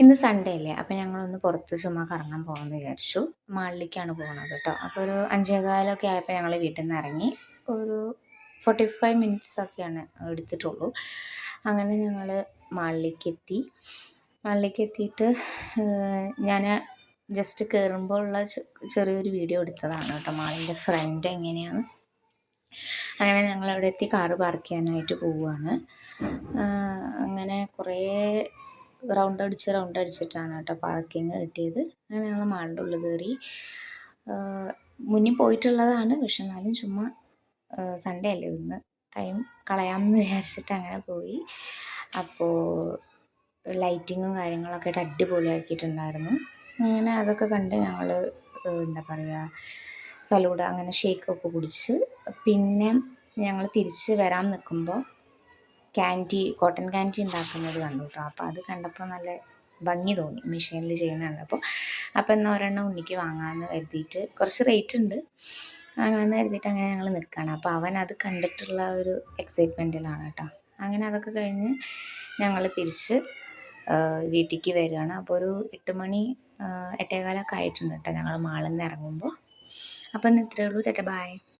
ഇന്ന് സൺഡേ അല്ലേ? അപ്പം ഞങ്ങളൊന്ന് പുറത്ത് ചുമ്മാ കറങ്ങാൻ പോകാമെന്ന് വിചാരിച്ചു. മാളിലേക്കാണ് പോകുന്നത് കേട്ടോ അപ്പോൾ ഒരു അഞ്ചേകാലൊക്കെ ആയപ്പോൾ ഞങ്ങൾ വീട്ടിൽ നിന്ന് ഇറങ്ങി ഒരു ഫോർട്ടി ഫൈവ് മിനിറ്റ്സ് ഒക്കെയാണ് എടുത്തിട്ടുള്ളൂ. അങ്ങനെ ഞങ്ങൾ മാളിലേക്ക് എത്തി മാളിലേക്ക് എത്തിയിട്ട് ഞാൻ ജസ്റ്റ് കയറുമ്പോൾ ഉള്ള ചെറിയൊരു വീഡിയോ എടുത്തതാണ് കേട്ടോ മാളിന്റെ ഫ്രണ്ട് എങ്ങനെയാണ്. അങ്ങനെ ഞങ്ങൾ അവിടെ എത്തി കാറ് പാർക്ക് ചെയ്യാനായിട്ട് പോവുകയാണ് അങ്ങനെ കുറേ റൗണ്ട് അടിച്ച് റൗണ്ട് അടിച്ചിട്ടാണ് കേട്ടോ പാർക്കിങ് കിട്ടിയത്. അങ്ങനെ മാളിന്റെ ഉള്ളിൽ കയറി. മുന്നിൽ പോയിട്ടുള്ളതാണ് പക്ഷെ എന്നാലും ചുമ്മാ സൺഡേ അല്ലേ ഇന്ന്. ടൈം കളയാമെന്ന് വിചാരിച്ചിട്ട് അങ്ങനെ പോയി. അപ്പോൾ ലൈറ്റിങ്ങും കാര്യങ്ങളൊക്കെ ആയിട്ട് അടിപൊളിയാക്കിയിട്ടുണ്ടായിരുന്നു. അങ്ങനെ അതൊക്കെ കണ്ട് ഞങ്ങൾ എന്താ പറയുക ഫലൂഡ അങ്ങനെ ഷേക്കൊക്കെ കുടിച്ച്. പിന്നെ ഞങ്ങൾ തിരിച്ച് വരാൻ നിൽക്കുമ്പോൾ ക്യാന്റി കോട്ടൺ കാന്റി ഉണ്ടാക്കുന്നത് കണ്ടു കേട്ടോ അപ്പോൾ അത് കണ്ടപ്പോൾ നല്ല ഭംഗി തോന്നി. മെഷീനിൽ ചെയ്യുന്ന കണ്ടപ്പോൾ അപ്പോൾ എന്നാൽ ഒരെണ്ണം ഉണ്ണിക്ക് വാങ്ങാമെന്ന് കരുതിയിട്ട് കുറച്ച് റേറ്റ് ഉണ്ട്. വാങ്ങാമെന്ന് കരുതിയിട്ട് അങ്ങനെ ഞങ്ങൾ നിൽക്കുകയാണ് അപ്പോൾ അവൻ അത് കണ്ടിട്ടുള്ള ഒരു എക്സൈറ്റ്മെന്റിലാണ് കേട്ടോ. അങ്ങനെ അതൊക്കെ കഴിഞ്ഞ് ഞങ്ങൾ തിരിച്ച് വീട്ടിലേക്ക് വരികയാണ്. അപ്പോൾ ഒരു എട്ട് മണി എട്ടേകാലൊക്കെ ആയിട്ടുണ്ട് കേട്ടോ ഞങ്ങൾ മാളിൽ നിന്ന് ഇറങ്ങുമ്പോൾ അപ്പം ഇന്ന് ഇത്രയേ ഉള്ളൂ. ടാറ്റ ബായ്